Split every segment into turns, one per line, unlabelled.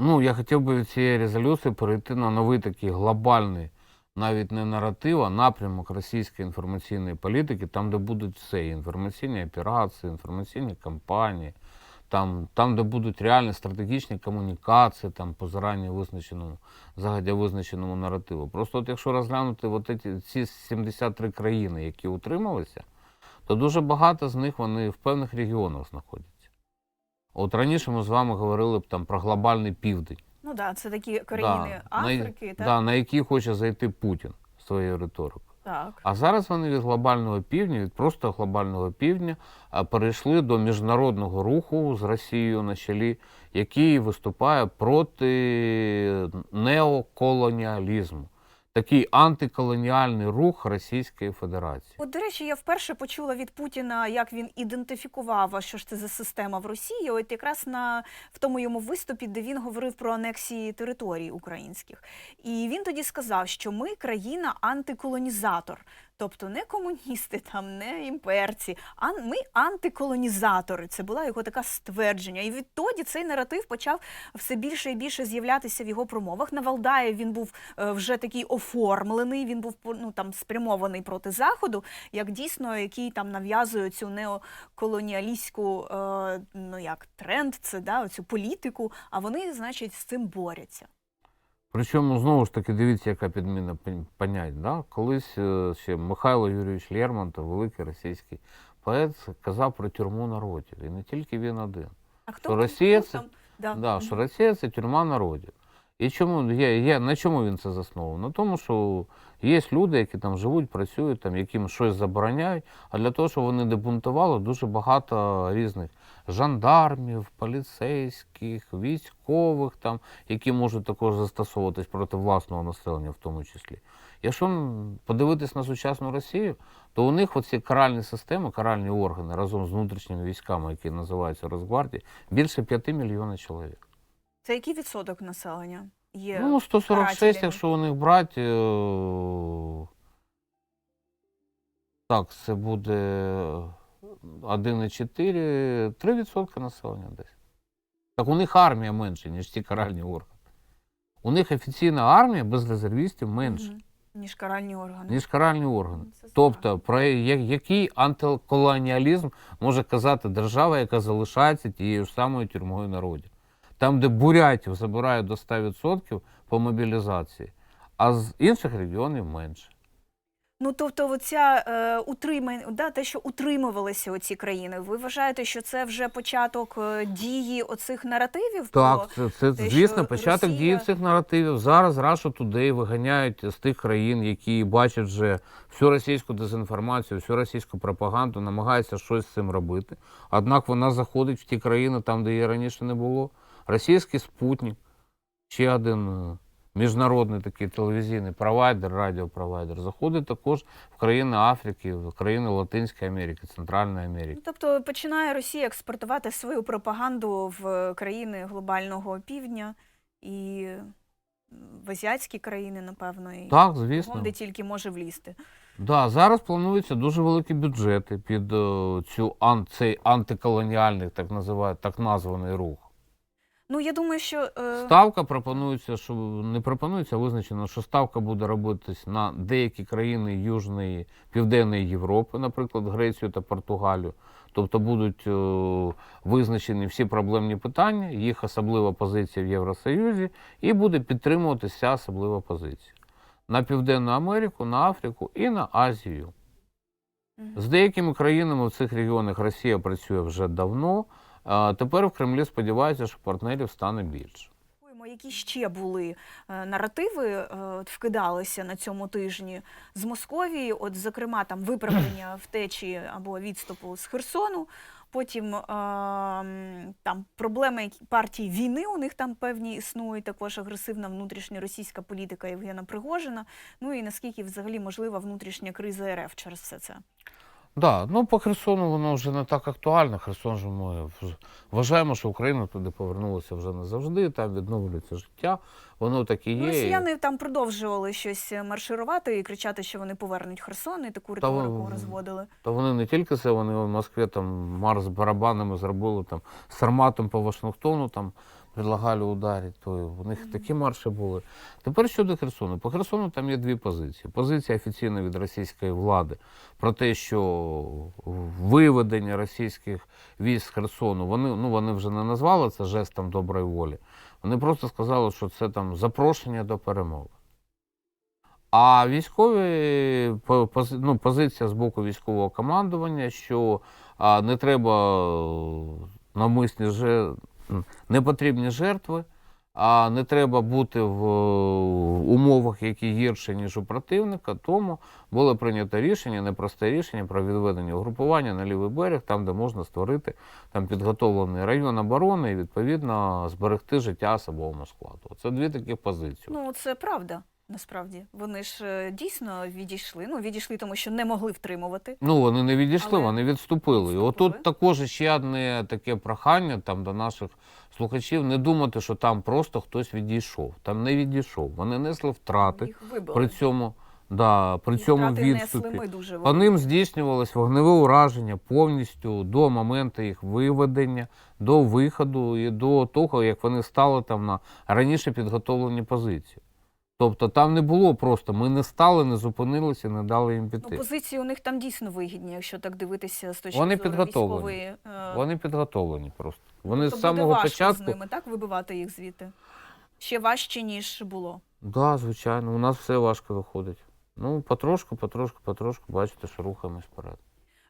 Ну, я хотів би від цієї резолюції перейти на новий такий глобальний, навіть не наратив, а напрямок російської інформаційної політики, там, де будуть все, інформаційні операції, інформаційні кампанії, там, там, де будуть реальні стратегічні комунікації там, по зарані визначеному, загадя визначеному наративу. Просто от якщо розглянути от ці, ці 73 країни, які утрималися, то дуже багато з них вони в певних регіонах знаходяться. От раніше ми з вами говорили б там про глобальний південь.
Ну да, це такі країни
Да, на,
Африки, так?
да, на які хоче зайти Путін своєю риторикою.
Так.
А зараз вони від глобального півдня, від просто глобального півдня, а, перейшли до міжнародного руху з Росією на чолі, який виступає проти неоколоніалізму. Такий антиколоніальний рух Російської Федерації.
От, до речі, я вперше почула від Путіна, як він ідентифікував, що ж це за система в Росії. От якраз на в тому йому виступі, де він говорив про анексії територій українських. І він тоді сказав, що ми країна антиколонізатор. Тобто не комуністи, там, не імперці, а ми антиколонізатори. Це була його така ствердження. І відтоді цей наратив почав все більше і більше з'являтися в його промовах. На Валдаї він був е, вже такий оформлений, він був ну, там, спрямований проти Заходу, як дійсно, який там нав'язує цю неоколоніалістську е, ну, як, тренд, це да, цю політику, а вони, значить, з цим борються.
Причому знову ж таки дивіться, яка підміна понять. Да? Колись е, ще Михайло Юрійович Лермонтов, великий російський поет, казав про тюрму народів. І не тільки він один.
А хто
Що
Росія
Росія
там?
це-
Да.
Да, що Росія це тюрма народів. І чому є, є, на чому він це засновував? На тому, що є люди, які там живуть, працюють, там, яким щось забороняють, а для того, щоб вони не бунтували, дуже багато різних жандармів, поліцейських, військових, там, які можуть також застосовуватись проти власного населення в тому числі. Якщо подивитись на сучасну Росію, то у них оці каральні системи, каральні органи разом з внутрішніми військами, які називаються Росгвардії, більше 5 мільйонів чоловік.
Це який відсоток населення є?
Ну, 146,
карателями.
якщо у них брати. е, Так, це буде 1,4, 3% населення десь. Так у них армія менше, ніж ці каральні органи. У них офіційна армія без резервістів менше,
Мгм. ніж каральні органи.
ніж каральні органи.
Це страшно.
Тобто, про я- який антиколоніалізм може казати держава, яка залишається тією ж самою тюрмою народів? Там, де бурятів забирають до 100% по мобілізації, а з інших регіонів менше.
Ну, тобто, оця е, утримань, да, те, що утримувалися оці країни, ви вважаєте, що це вже початок е, дії оцих наративів? про-
Так, це, це
те,
звісно, початок
Росія-
дії цих наративів. Зараз Russia Today виганяють з тих країн, які бачать вже всю російську дезінформацію, всю російську пропаганду, намагаються щось з цим робити. Однак вона заходить в ті країни, там, де її раніше не було. Російський спутник, ще один е, міжнародний такий телевізійний провайдер, радіопровайдер, заходить також в країни Африки, в країни Латинської Америки, Центральної Америки.
Ну, тобто починає Росія експортувати свою пропаганду в країни глобального півдня і в азіатські країни, напевно, і
Так, звісно.
де тільки може влізти.
Да, зараз плануються дуже великі бюджети під е, цю цей антиколоніальний, так називають, так названий рух.
Ну, я думаю, що е,
Ставка пропонується, що не пропонується, а визначено, що ставка буде робитись на деякі країни Южної, Південної Європи, наприклад, Грецію та Португалію. Тобто будуть е, визначені всі проблемні питання, їх особлива позиція в Євросоюзі, і буде підтримуватися особлива позиція на Південну Америку, на Африку і на Азію. З деякими країнами в цих регіонах Росія працює вже давно. Тепер в Кремлі сподіваються, що партнерів стане більше.
Які ще були е, наративи, е, вкидалися на цьому тижні з Московії, от, зокрема, там виправлення втечі або відступу з Херсону. Потім е, там проблеми партії війни у них там певні існують, також агресивна внутрішня російська політика Євгена Пригожина. Ну і наскільки взагалі можлива внутрішня криза РФ через все це.
Да, ну по Херсону воно вже не так актуально. Херсон же ми вважаємо, що Україна туди повернулася вже назавжди, там відновлюється життя. Воно так і
Ну,
є.
росіяни там продовжували щось марширувати і кричати, що вони повернуть Херсон, і таку
Та
розводили.
Та вони не тільки це, вони в Москві там марш з барабанами зробили там з арматом по Вашингтону. Там предлагали ударити, то у них такі марші були. Тепер щодо Херсону. По Херсону там є дві позиції. Позиція офіційна від російської влади про те, що виведення російських військ з Херсону, вони, ну, вони вже не назвали це жестом доброї волі. Вони просто сказали, що це там запрошення до перемови. А військові ну, позиція з боку військового командування, що не треба е, навмисні же не потрібні жертви, а не треба бути в умовах, які гірші, ніж у противника. Тому було прийнято рішення, непросте рішення про відведення угрупування на лівий берег, там, де можна створити там підготовлений район оборони і відповідно зберегти життя особовому складу. Це дві такі позиції.
Ну, це правда. Насправді вони ж е, дійсно відійшли. Ну відійшли, тому що не могли втримувати.
Ну, вони не відійшли,
Але
вони відступили.
Відступили.
отут також ще одне таке прохання там до наших слухачів не думати, що там просто хтось відійшов. Там не відійшов. Вони несли втрати.
Їх.
При цьому, да, при
І
цьому відступі.
дуже
По ним здійснювалось вогневе ураження повністю до моменту їх виведення, до виходу і до того, як вони стали там на раніше підготовлені позиції. Тобто там не було просто, ми не стали, не зупинилися, не дали їм
Ну, позиції у них там дійсно вигідні, якщо так дивитися з точки
Вони
зору
підготовлені.
військової. е,
Вони підготовлені просто. Вони
то
з
буде
самого
важко
початку.
з ними так вибивати їх звідти. Ще важче ніж було.
Да, звичайно, у нас все важко виходить. Ну, потрошку, потрошку, потрошку, бачите, що рухаємось вперед.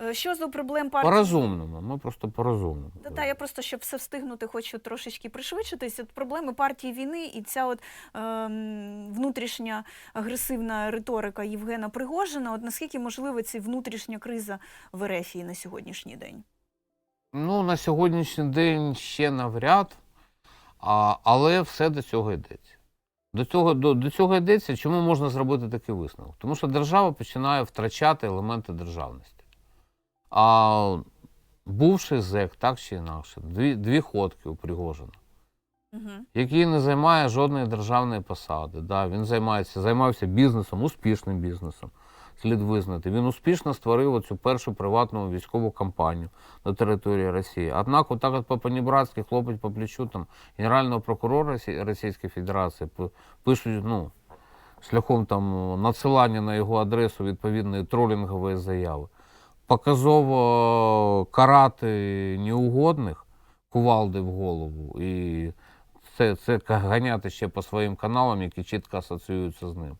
Е, Що за проблем партії?
По-розумному, ми просто по-розумному.
Та, та, я просто щоб все встигнути, хочу трошечки пришвидшитися. От проблеми партії війни і ця от ем, внутрішня агресивна риторика Євгена Пригожина. От наскільки можлива ця внутрішня криза в Ерефії на сьогоднішній день?
Ну, на сьогоднішній день ще навряд, а, але все до цього йдеться. До цього, до, до цього йдеться, чому можна зробити такий висновок? Тому що держава починає втрачати елементи державності. А бувший зек, так чи інакше, дві, дві ходки у Пригожина.
Угу.
який не займає жодної державної посади. Да, він займається, займався бізнесом, успішним бізнесом. Слід визнати. Він успішно створив цю першу приватну військову кампанію на території Росії. Однак, отак от по панібратськи хлопать по плечу там генерального прокурора Росі- Російської Федерації пишуть, ну, шляхом там надсилання на його адресу відповідної тролінгової заяви. Показово карати неугодних кувалди в голову і це, це ганяти ще по своїм каналам, які чітко асоціюються з ним.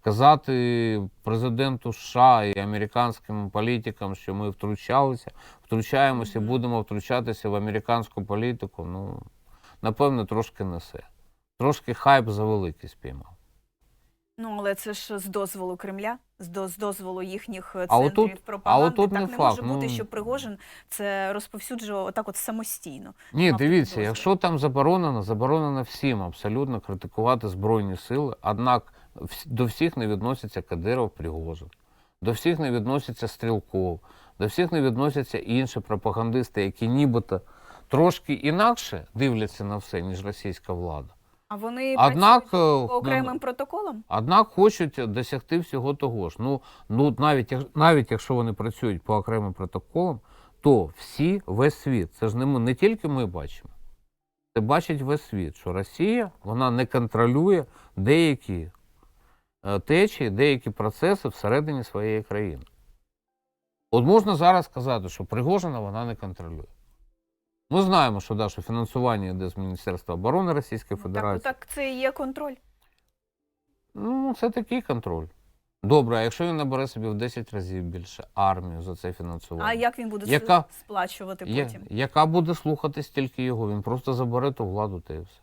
Казати президенту США і американським політикам, що ми втручалися, втручаємося, будемо втручатися в американську політику. Ну, напевно, трошки несе. Трошки хайп завеликий спіймав.
Ну, але це ж з дозволу Кремля, з, до, з дозволу їхніх е,
А отут-
пропаганди.
а отут
так
не
не
факт,
може бути,
ну.
що Пригожин це розповсюджував отак от самостійно.
Ні,
мав
дивіться,
такий
якщо там заборонено, заборонено всім абсолютно критикувати Збройні сили, однак до всіх не відносяться Кадиров Пригожин, до всіх не відносяться Стрілков, до всіх не відносяться інші пропагандисти, які нібито трошки інакше дивляться на все, ніж російська влада.
А вони
Однак,
працюють по
е,
окремим протоколам?
Однак хочуть досягти всього того ж. Ну, ну навіть, навіть якщо вони працюють по окремим протоколам, то всі, весь світ, це ж не, ми, не тільки ми бачимо. Це бачить весь світ, що Росія вона не контролює деякі е, течії, деякі процеси всередині своєї країни. От можна зараз сказати, що Пригожина вона не контролює. Ми знаємо, що, да, що фінансування йде з Міністерства оборони Російської
Так,
Федерації.
так це і є контроль.
Ну, це такий контроль. Добре, а якщо він набере собі в 10 разів більше армію за це фінансування,
А як він буде
Яка-
сплачувати
я-
потім?
яка буде слухатись тільки його? Він просто забере ту владу та і все.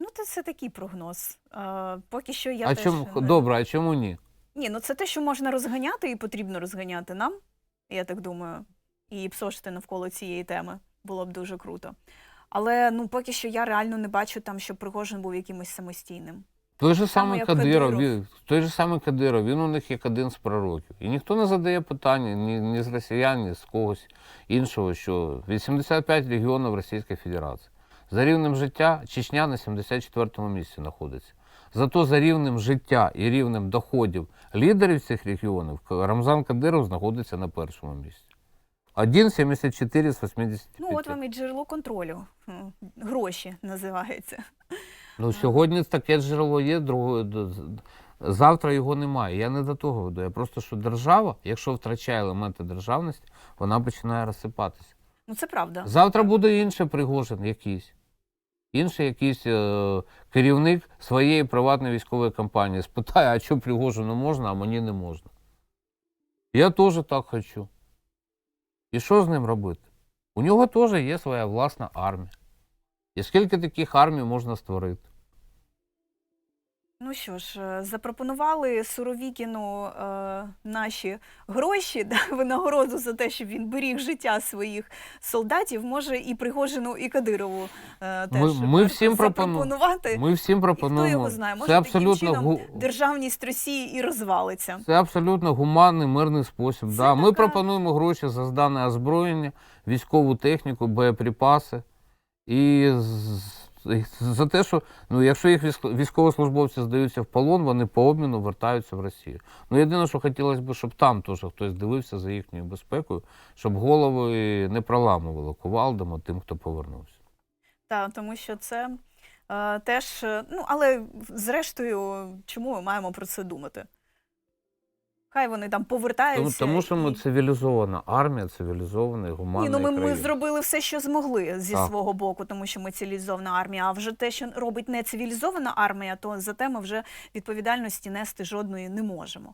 Ну, це такий прогноз. А, поки що я
а
теж
чому
не-
добре, а чому ні?
Ні, ну це те, що можна розганяти, і потрібно розганяти нам, я так думаю, і псошити навколо цієї теми було б дуже круто. Але ну поки що я реально не бачу там, щоб Пригожин був якимось самостійним.
Той же самий Кадиров,
Кадиров.
він, той же самий Кадиров, він у них як один з пророків. І ніхто не задає питання ні, ні з росіян, ні з когось іншого, що 85 регіонів Російської Федерації. За рівнем життя Чечня на 74-му місці знаходиться. Зато за рівнем життя і рівнем доходів лідерів цих регіонів Рамзан Кадиров знаходиться на першому місці. 1,74 з 85.
Ну, от вам і джерело контролю. Гроші називається.
Ну, сьогодні таке джерело є, другої, д- з- завтра його немає. Я не до того веду. Я просто, що держава, якщо втрачає елементи державності, вона починає розсипатися.
Ну, це правда.
Завтра буде інший Пригожин якийсь. Інший якийсь е, керівник своєї приватної військової компанії спитає, а що Пригожину можна, а мені не можна. Я теж так хочу. І що з ним робити? У нього теж є своя власна армія. І скільки таких армій можна створити?
Ну що ж, е, запропонували Суровікіну е, наші гроші, да, винагороду за те, щоб він беріг життя своїх солдатів. Може, і Пригожину, і Кадирову е, теж
Ми- ми всім
запропонувати.
Ми всім пропонуємо.
його знає, може,
це
таким
абсолютно
чином
гу-
Державність Росії і розвалиться.
Це абсолютно гуманний, мирний спосіб.
Це
Да. Ми пропонуємо гроші за здане озброєння, військову техніку, боєприпаси. І з- і за те, що ну, якщо їх військо- військовослужбовці здаються в полон, вони по обміну вертаються в Росію. Ну, єдине, що хотілося б, щоб там теж хтось дивився за їхньою безпекою, щоб голови не проламували кувалдами тим, хто повернувся.
Так, тому що це е, теж, е, ну але зрештою, чому ми маємо про це думати? Хай вони там
Тому,
повертаються.
тому що ми цивілізована армія, цивілізований,
Ні,
гуманний
ну ми, ми зробили все, що змогли зі
Так.
свого боку, тому що ми цивілізована армія. А вже те, що робить не цивілізована армія, то за те ми вже відповідальності нести жодної не можемо.